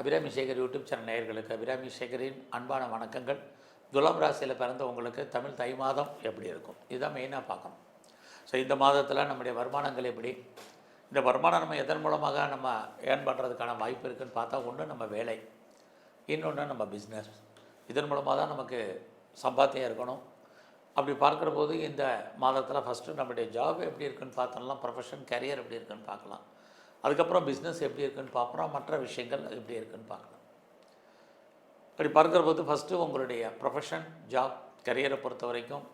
Abirami Sekar YouTube channel நேயர்களுக்கு அபிராமி சேகரின் அன்பான வணக்கங்கள். துலாம் ராசியில் பிறந்தவங்களுக்கு தமிழ் தை மாதம் எப்படி இருக்கும்? இதுதான் மெயினாக பார்க்கணும். ஸோ இந்த மாதத்தில் நம்முடைய வருமானங்கள் எப்படி? இந்த வருமானம் நம்ம எதன் மூலமாக நம்ம ஏர்ன் பண்ணுறதுக்கான வாய்ப்பு இருக்குன்னு பார்த்தா ஒன்று நம்ம வேலை இன்னொன்று நம்ம பிஸ்னஸ் இதன் மூலமாக தான் நமக்கு சம்பாத்தியம் இருக்கணும். அப்படி பார்க்குற போது இந்த மாதத்தில் ஃபஸ்ட்டு நம்முடைய ஜாப் எப்படி இருக்குன்னு பார்த்தோம்லாம் ப்ரொஃபஷன் கரியர் எப்படி இருக்குன்னு பார்க்கலாம். அதுக்கப்புறம் பிஸ்னஸ் எப்படி இருக்குன்னு பார்க்குறோம் மற்ற விஷயங்கள் எப்படி இருக்குன்னு பார்க்கலாம். அப்படி பார்க்குற போது ஃபஸ்ட்டு உங்களுடைய ப்ரொஃபஷன் ஜாப் கரியரை பொறுத்த வரைக்கும்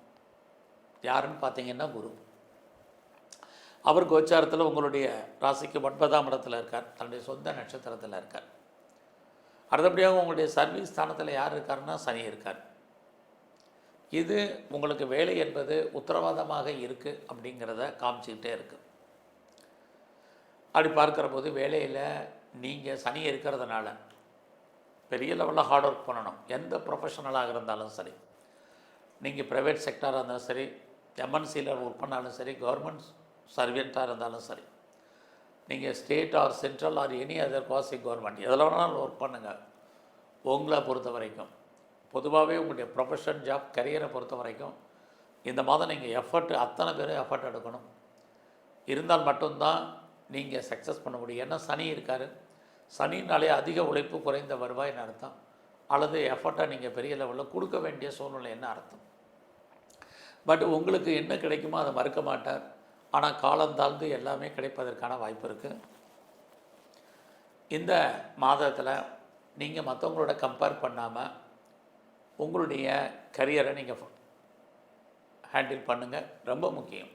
யாருன்னு பார்த்தீங்கன்னா குரு. அவர் கோச்சாரத்தில் உங்களுடைய ராசிக்கு ஒன்பதாம் இடத்துல இருக்கார். தன்னுடைய சொந்த நட்சத்திரத்தில் இருக்கார். அடுத்தபடியாக உங்களுடைய சர்வீஸ் ஸ்தானத்தில் யார் இருக்காருன்னா சனி இருக்கார். இது உங்களுக்கு வேலை என்பது உத்தரவாதமாக இருக்குது அப்படிங்கிறத காமிச்சிக்கிட்டே இருக்குது அப்படி பார்க்குற போது வேலையில் நீங்கள் சனி இருக்கிறதுனால பெரிய லெவலில் ஹார்ட் ஒர்க் பண்ணணும். எந்த ப்ரொஃபஷனலாக இருந்தாலும் சரி. நீங்கள் ப்ரைவேட் செக்டராக இருந்தாலும் சரி எம்என்சியில் ஒர்க் பண்ணாலும் சரி கவர்மெண்ட் சர்வெண்ட்டாக இருந்தாலும் சரி நீங்கள் state or central or any other quasi government எதில் வேணாலும் ஒர்க் பண்ணுங்கள் உங்களை பொறுத்த வரைக்கும் பொதுவாகவே உங்களுடைய ப்ரொஃபஷன் ஜாப் கரியரை பொறுத்த வரைக்கும் இந்த மாதம் நீங்கள் எஃபர்ட் அத்தனை பேரும் எஃபர்ட் எடுக்கணும். இருந்தால் மட்டும்தான் நீங்கள் சக்ஸஸ் பண்ண முடியும். ஏன்னா சனி இருக்கார். சனினாலே அதிக உழைப்பு குறைந்த வருவாய்னு அர்த்தம். அல்லது எஃபர்ட்டாக நீங்கள் பெரிய லெவலில் கொடுக்க வேண்டிய சூழ்நிலை என்ன அர்த்தம். பட் உங்களுக்கு என்ன கிடைக்குமோ அதை மறுக்க மாட்டார். ஆனால் காலம் தாழ்ந்து எல்லாமே கிடைப்பதற்கான வாய்ப்பு இருக்குது இந்த மாதத்தில் நீங்கள் மற்றவங்களோட கம்பேர் பண்ணாமல் உங்களுடைய கரியரை நீங்கள் ஹேண்டில் பண்ணுங்கள் ரொம்ப முக்கியம்.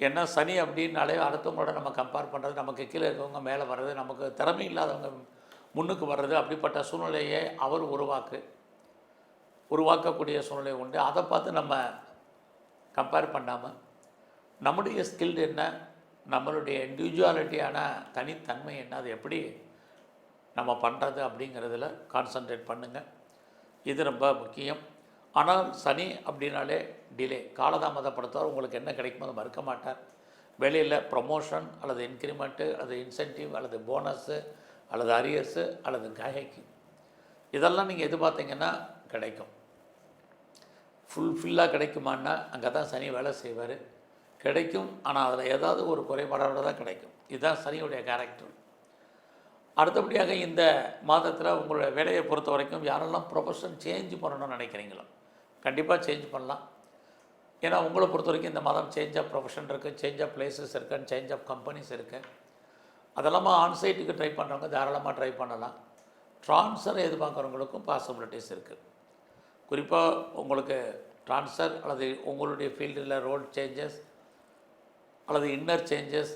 ஏன்னா சனி அப்படின்னாலே அடுத்தவங்களோட நம்ம கம்பேர் பண்ணுறது நமக்கு கீழே இருக்கவங்க மேலே வர்றது நமக்கு திறமை இல்லாதவங்க முன்னுக்கு வர்றது அப்படிப்பட்ட சூழ்நிலையை அவர் உருவாக்கு உருவாக்கக்கூடிய சூழ்நிலை உண்டு. அதை பார்த்து நம்ம கம்பேர் பண்ணாமல் நம்முடைய ஸ்கில் என்ன நம்மளுடைய இண்டிவிஜுவாலிட்டியான தனித்தன்மை என்ன அது எப்படி நம்ம பண்ணுறது அப்படிங்கிறதுல கான்சன்ட்ரேட் பண்ணுங்கள் இது ரொம்ப முக்கியம். ஆனால் சனி அப்படின்னாலே டிலே காலதாமதப்படுத்துவார் உங்களுக்கு என்ன கிடைக்குமோ அதை மறுக்க மாட்டார். வெளியில் ப்ரொமோஷன் அல்லது இன்க்ரிமெண்ட்டு அல்லது இன்சென்டிவ் அல்லது போனஸ்ஸு அல்லது அரியர்ஸு அல்லது கஹைக்கு இதெல்லாம் நீங்கள் எதிர்பார்த்தீங்கன்னா கிடைக்கும். ஃபுல்ஃபில்லாக கிடைக்குமான்னா அங்கே தான் சனி வேலை செய்வார். கிடைக்கும் ஆனால் அதில் ஏதாவது ஒரு குறைபாடோடு தான் கிடைக்கும். இதுதான் சனியுடைய கேரக்டர் அடுத்தபடியாக இந்த மாதத்தில் உங்களுடைய வேலையை பொறுத்த வரைக்கும் யாரெல்லாம் ப்ரொஃபஷன் சேஞ்ச் பண்ணணும்னு நினைக்கிறீங்களோ கண்டிப்பாக சேஞ்ச் பண்ணலாம். ஏன்னா உங்களை பொறுத்த வரைக்கும் இந்த மாதம் சேஞ்ச் ஆஃப் ப்ரொஃபஷன் இருக்குது சேஞ்ச் ஆஃப் பிளேசஸ் இருக்குது சேஞ்ச் ஆஃப் கம்பெனிஸ் இருக்குது அதெல்லாமா ஆன்சைட்டுக்கு ட்ரை பண்ணுறவங்க தாராளமாக ட்ரை பண்ணலாம். ட்ரான்ஸ்ஃபர் எதிர்பார்க்குறவங்களுக்கும் பாசிபிலிட்டிஸ் இருக்குது குறிப்பாக உங்களுக்கு ட்ரான்ஸ்ஃபர் அல்லது உங்களுடைய ஃபீல்டில் ரோல் சேஞ்சஸ் அல்லது இன்னர் சேஞ்சஸ்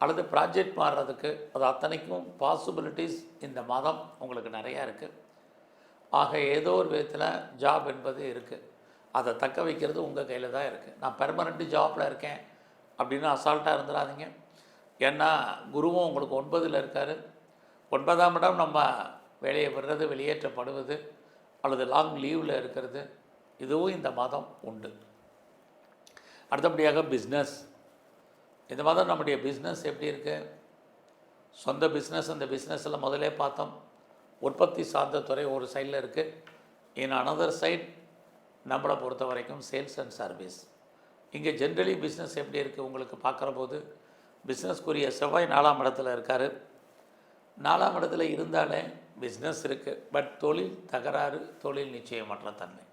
அல்லது ப்ராஜெக்ட் மாறுறதுக்கு அது அத்தனைக்கும் பாசிபிலிட்டிஸ் இந்த மாதம் உங்களுக்கு நிறையா இருக்குது ஆக ஏதோ ஒரு விதத்தில் ஜாப் என்பது இருக்குது அதை தக்க வைக்கிறது உங்கள் கையில் தான் இருக்குது நான் பெர்மனண்ட்டு ஜாப்பில் இருக்கேன் அப்படின்னு அசால்ட்டாக இருந்துடாதீங்க ஏன்னா குருவும் உங்களுக்கு ஒன்பதில் இருக்கார். ஒன்பதாம் இடம் நம்ம வேலையை விடுறது வெளியேற்றப்படுவது அல்லது லாங் லீவில் இருக்கிறது இதுவும் இந்த மாதம் உண்டு. அடுத்தபடியாக பிஸ்னஸ் இந்த மாதம் நம்முடைய பிஸ்னஸ் எப்படி இருக்குது சொந்த பிஸ்னஸ் அந்த பிஸ்னஸில் முதலே பார்த்தோம். உற்பத்தி சார்ந்த துறை ஒரு சைடில் இருக்குது இன் அனதர் சைட் நம்மளை பொறுத்த வரைக்கும் சேல்ஸ் அண்ட் சர்வீஸ் இங்கே ஜென்ரலி பிஸ்னஸ் எப்படி இருக்குது உங்களுக்கு பார்க்குற போது பிஸ்னஸ்க்குரிய செவ்வாய் நாலாம் இடத்துல இருக்கார். நாலாம் இடத்துல இருந்தாலே பிஸ்னஸ் இருக்குது பட் தொழில் தகராறு தொழில் நிச்சயமற்ற தன்மை.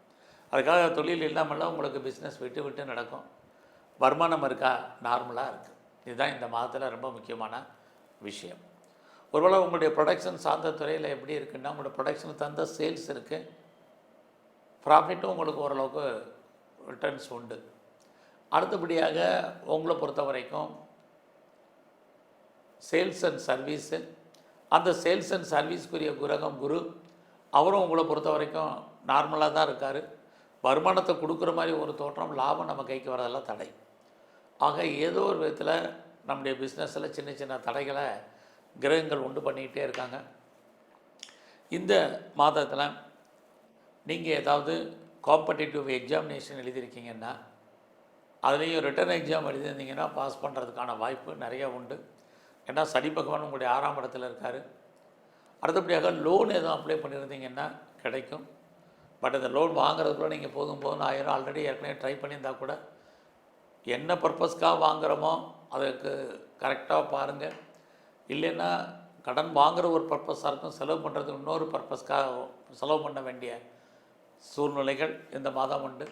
அதுக்காக தொழில் இல்லாமல்லாம் உங்களுக்கு பிஸ்னஸ் விட்டு விட்டு நடக்கும். வருமானம் இருக்கா? நார்மலாக இருக்குது இதுதான் இந்த மாதத்தில் ரொம்ப முக்கியமான விஷயம். ஒருவேளை உங்களுடைய ப்ரொடக்ஷன் சார்ந்த துறையில் எப்படி இருக்குன்னா உங்களுடைய ப்ரொடக்ஷன் தந்த சேல்ஸ் இருக்குது ப்ராஃபிட்டும் உங்களுக்கு ஓரளவுக்கு ரிட்டர்ன்ஸ் உண்டு. அடுத்தபடியாக உங்களை பொறுத்த வரைக்கும் சேல்ஸ் அண்ட் சர்வீஸு அந்த சேல்ஸ் அண்ட் சர்வீஸ்க்குரிய குரகம் குரு. அவரும் உங்களை பொறுத்த வரைக்கும் நார்மலாக தான் இருக்கார். வருமானத்தை கொடுக்குற மாதிரி ஒரு தோற்றம் லாபம் நம்ம கைக்கு வரதெல்லாம் தடை. ஆக ஏதோ ஒரு விதத்தில் நம்முடைய பிஸ்னஸில் சின்ன சின்ன தடைகளை கிரகங்கள் உண்டு பண்ணிக்கிட்டே இருக்காங்க. இந்த மாதத்தில் நீங்கள் ஏதாவது காம்படிட்டிவ் எக்ஸாமினேஷன் எழுதியிருக்கீங்கன்னா அதுலேயும் ரிட்டர்ன் எக்ஸாம் எழுதியிருந்தீங்கன்னா பாஸ் பண்ணுறதுக்கான வாய்ப்பு நிறைய உண்டு. ஏன்னா சனி பகவான் உங்களுடைய ஆறாம் இடத்துல இருக்கார். அடுத்தபடியாக லோன் எதுவும் அப்ளை பண்ணியிருந்தீங்கன்னா கிடைக்கும். பட் இந்த லோன் வாங்குறதுக்குள்ளே நீங்கள் போதும் போதும் ஆயிரம் ஆல்ரெடி ஏற்கனவே ட்ரை பண்ணியிருந்தால் கூட என்ன பர்பஸ்க்காக வாங்குகிறோமோ அதுக்கு கரெக்டாக பாருங்கள் இல்லைன்னா கடன் வாங்குகிற ஒரு பர்பஸாக இருக்கும் செலவு பண்ணுறதுக்கு இன்னொரு பர்பஸ்க்காக செலவு பண்ண வேண்டிய சூழ்நிலைகள் இந்த மாதம் உண்டு.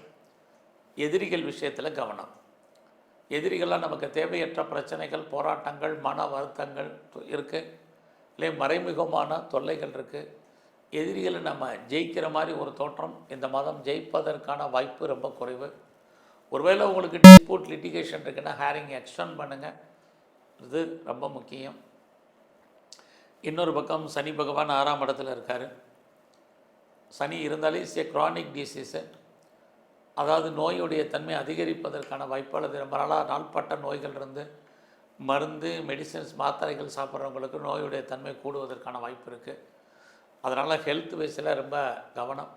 எதிரிகள் விஷயத்தில் கவனம். எதிரிகளாக நமக்கு தேவையற்ற பிரச்சனைகள் போராட்டங்கள் மன வருத்தங்கள் இருக்குது இல்லை மறைமுகமான தொல்லைகள் இருக்குது எதிரிகளை நம்ம ஜெயிக்கிற மாதிரி ஒரு தோற்றம் இந்த மாதம் ஜெயிப்பதற்கான வாய்ப்பு ரொம்ப குறைவு. ஒருவேளை உங்களுக்கு டிஸ்பியூட் லிட்டிகேஷன் இருக்குன்னா ஹேரிங் எக்ஸ்டெண்ட் பண்ணுங்கள் இது ரொம்ப முக்கியம். இன்னொரு பக்கம் சனி பகவான் ஆறாம் இடத்துல இருக்கார். சனி இருந்தாலே இஸ் ஏ க்ரானிக் டிசீஸு அதாவது நோயுடைய தன்மை அதிகரிப்பதற்கான வாய்ப்பு அல்லது ரொம்ப நாளாக நாள்பட்ட நோய்கள் இருந்து மருந்து மெடிசன்ஸ் மாத்திரைகள் சாப்பிட்றவங்களுக்கு நோயுடைய தன்மை கூடுவதற்கான வாய்ப்பு இருக்குது அதனால் ஹெல்த் வைஸில் ரொம்ப கவனம்.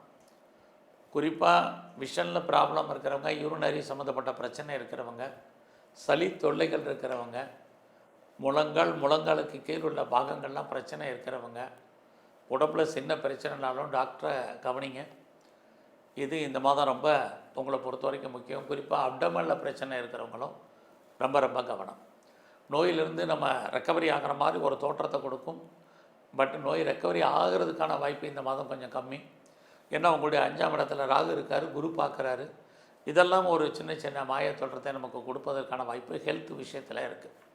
குறிப்பாக விஷனில் ப்ராப்ளம் இருக்கிறவங்க யூரினரி சம்மந்தப்பட்ட பிரச்சனை இருக்கிறவங்க சளி தொல்லைகள் இருக்கிறவங்க முழங்கால் முழங்காலுக்கு கீழ் உள்ள பாகங்கள்லாம் பிரச்சனை இருக்கிறவங்க. உடம்புல சின்ன பிரச்சனைனாலும் டாக்டரை கவனிங்க. இது இந்த மாதம் ரொம்ப உங்களை பொறுத்த வரைக்கும் முக்கியம். குறிப்பாக அப்டமனில் பிரச்சனை இருக்கிறவங்களும் ரொம்ப ரொம்ப கவனம். நோயிலிருந்து நம்ம ரெக்கவரி ஆகிற மாதிரி ஒரு தோற்றத்தை கொடுக்கும். பட் நோய் ரெக்கவரி ஆகிறதுக்கான வாய்ப்பு இந்த மாதம் கொஞ்சம் கம்மி. ஏன்னா உங்களுடைய அஞ்சாம் இடத்துல ராகு இருக்கார் குரு பார்க்குறாரு. இதெல்லாம் ஒரு சின்ன சின்ன மாய தோற்றத்தை நமக்கு கொடுப்பதற்கான வாய்ப்பு ஹெல்த் விஷயத்தில் இருக்குது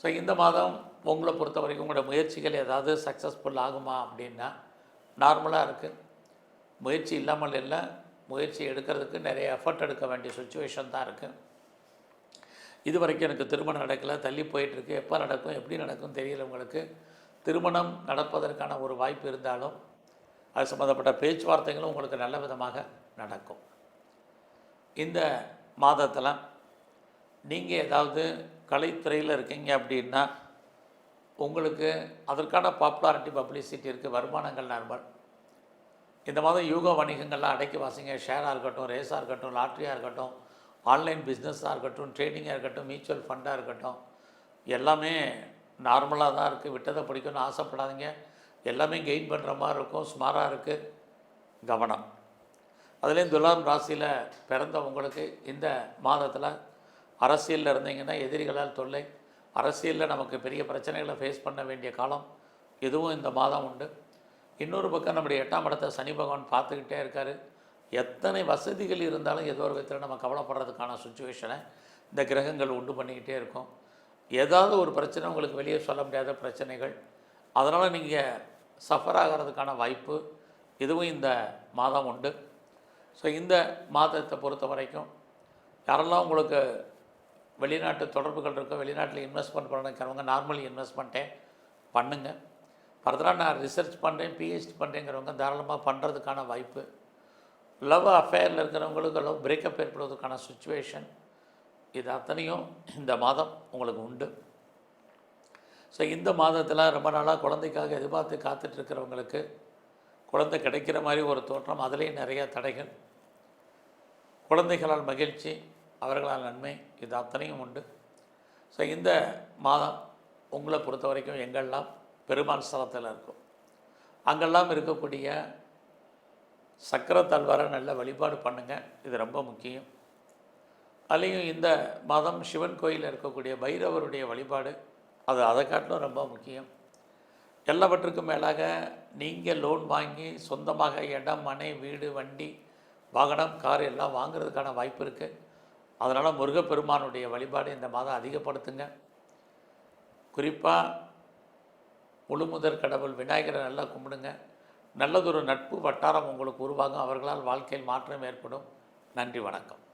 ஸோ இந்த மாதம் உங்களை பொறுத்த வரைக்கும் உங்களோட முயற்சிகள் ஏதாவது சக்ஸஸ்ஃபுல் ஆகுமா அப்படின்னா நார்மலாக இருக்குது முயற்சி இல்லாமல் இல்லை முயற்சி எடுக்கிறதுக்கு நிறைய எஃபர்ட் எடுக்க வேண்டிய சுச்சுவேஷன் தான் இருக்குது இது வரைக்கும் எனக்கு திருமணம் நடக்கலை தள்ளி போயிட்டுருக்கு. எப்போ நடக்கும் எப்படி நடக்கும் தெரியல உங்களுக்கு. திருமணம் நடப்பதற்கான ஒரு வாய்ப்பு இருந்தாலும் அது சம்மந்தப்பட்ட பேச்சுவார்த்தைகளும் உங்களுக்கு நல்ல விதமாக நடக்கும். இந்த மாதத்தில் நீங்கள் ஏதாவது கலைத்துறையில் இருக்கீங்க அப்படின்னா உங்களுக்கு அதற்கான பாப்புலாரிட்டி பப்ளிசிட்டி இருக்குது வருமானங்கள் நார்மல் இந்த மாதம் யூக வணிகங்கள்லாம் அடைக்கி வாசிங்க. ஷேராக இருக்கட்டும் ரேஸாக இருக்கட்டும் லாட்ரியாக இருக்கட்டும் ஆன்லைன் பிஸ்னஸாக இருக்கட்டும் ட்ரேடிங்காக இருக்கட்டும் மியூச்சுவல் ஃபண்டாக இருக்கட்டும் எல்லாமே நார்மலாக தான் இருக்குது விட்டதை பிடிக்கும்னு ஆசைப்படாதீங்க. எல்லாமே கெயின் பண்ணுற மாதிரி இருக்கும். ஸ்மாராக இருக்குது கவனம். அதுலேயும் துலாம் ராசியில் பிறந்த உங்களுக்கு இந்த மாதத்தில் அரசியலில் இருந்தீங்கன்னா எதிரிகளால் தொல்லை. அரசியலில் நமக்கு பெரிய பிரச்சனைகளை ஃபேஸ் பண்ண வேண்டிய காலம் இதுவும் இந்த மாதம் உண்டு. இன்னொரு பக்கம் நம்முடைய எட்டாம் இடத்தை சனி பகவான் பார்த்துக்கிட்டே இருக்கார். எத்தனை வசதிகள் இருந்தாலும் ஏதோ ஒரு விதத்தில் நம்ம கவலைப்படுறதுக்கான சுச்சுவேஷனை இந்த கிரகங்கள் உண்டு பண்ணிக்கிட்டே இருக்கும். ஏதாவது ஒரு பிரச்சனை உங்களுக்கு வெளியே சொல்ல முடியாத பிரச்சனைகள். அதனால் நீங்கள் சஃபர் ஆகிறதுக்கான வாய்ப்பு இதுவும் இந்த மாதம் உண்டு. ஸோ இந்த மாதத்தை பொறுத்த வரைக்கும் யாரெல்லாம் உங்களுக்கு வெளிநாட்டு தொடர்புகள் இருக்கோ வெளிநாட்டில் இன்வெஸ்ட்மெண்ட் பண்ணுறவங்க நார்மல் இன்வெஸ்ட்மெண்ட்டே பண்ணுங்கள் ஃபர்தராக நான் ரிசர்ச் பண்ணுறேன் பிஹெச்டி பண்ணுறேங்கிறவங்க தாராளமாக பண்ணுறதுக்கான வாய்ப்பு. லவ் அஃபேரில் இருக்கிறவங்களுக்கு லவ் பிரேக்கப் ஏற்படுவதற்கான சுச்சுவேஷன் இது அத்தனையும் இந்த மாதம் உங்களுக்கு உண்டு. ஸோ இந்த மாதத்தில் ரொம்ப நாளாக குழந்தைக்காக எதிர்பார்த்து காத்துட்ருக்கிறவங்களுக்கு குழந்தை கிடைக்கிற மாதிரி ஒரு தோற்றம் அதுலேயும் நிறைய தடைகள். குழந்தைகளால் மகிழ்ச்சி அவர்களால் நன்மை இது அத்தனையும் உண்டு. ஸோ இந்த மாதம் உங்களை பொறுத்த வரைக்கும் எங்கெல்லாம் பெருமாள் ஸ்தலத்தில் இருக்கும் அங்கெல்லாம் இருக்கக்கூடிய சக்கரத்தாழ்வாரை நல்ல வழிபாடு பண்ணுங்கள் இது ரொம்ப முக்கியம். அதுலேயும் இந்த மாதம் சிவன் கோயிலில் இருக்கக்கூடிய பைரவருடைய வழிபாடு அது அதை காட்டிலும் ரொம்ப முக்கியம். எல்லாவற்றுக்கும் மேலாக நீங்கள் லோன் வாங்கி சொந்தமாக இடம் மனை வீடு வண்டி வாகனம் கார் எல்லாம் வாங்குறதுக்கான வாய்ப்பு இருக்குது அதனால் முருகப்பெருமானுடைய வழிபாடு இந்த மாதம் அதிகப்படுத்துங்க. குறிப்பாக முழுமுதற் கடவுள் விநாயகரை நல்லா கும்பிடுங்க. நல்லதொரு நட்பு வட்டாரம் உங்களுக்கு உருவாகும். அவர்களால் வாழ்க்கையில் மாற்றம் ஏற்படும். நன்றி வணக்கம்.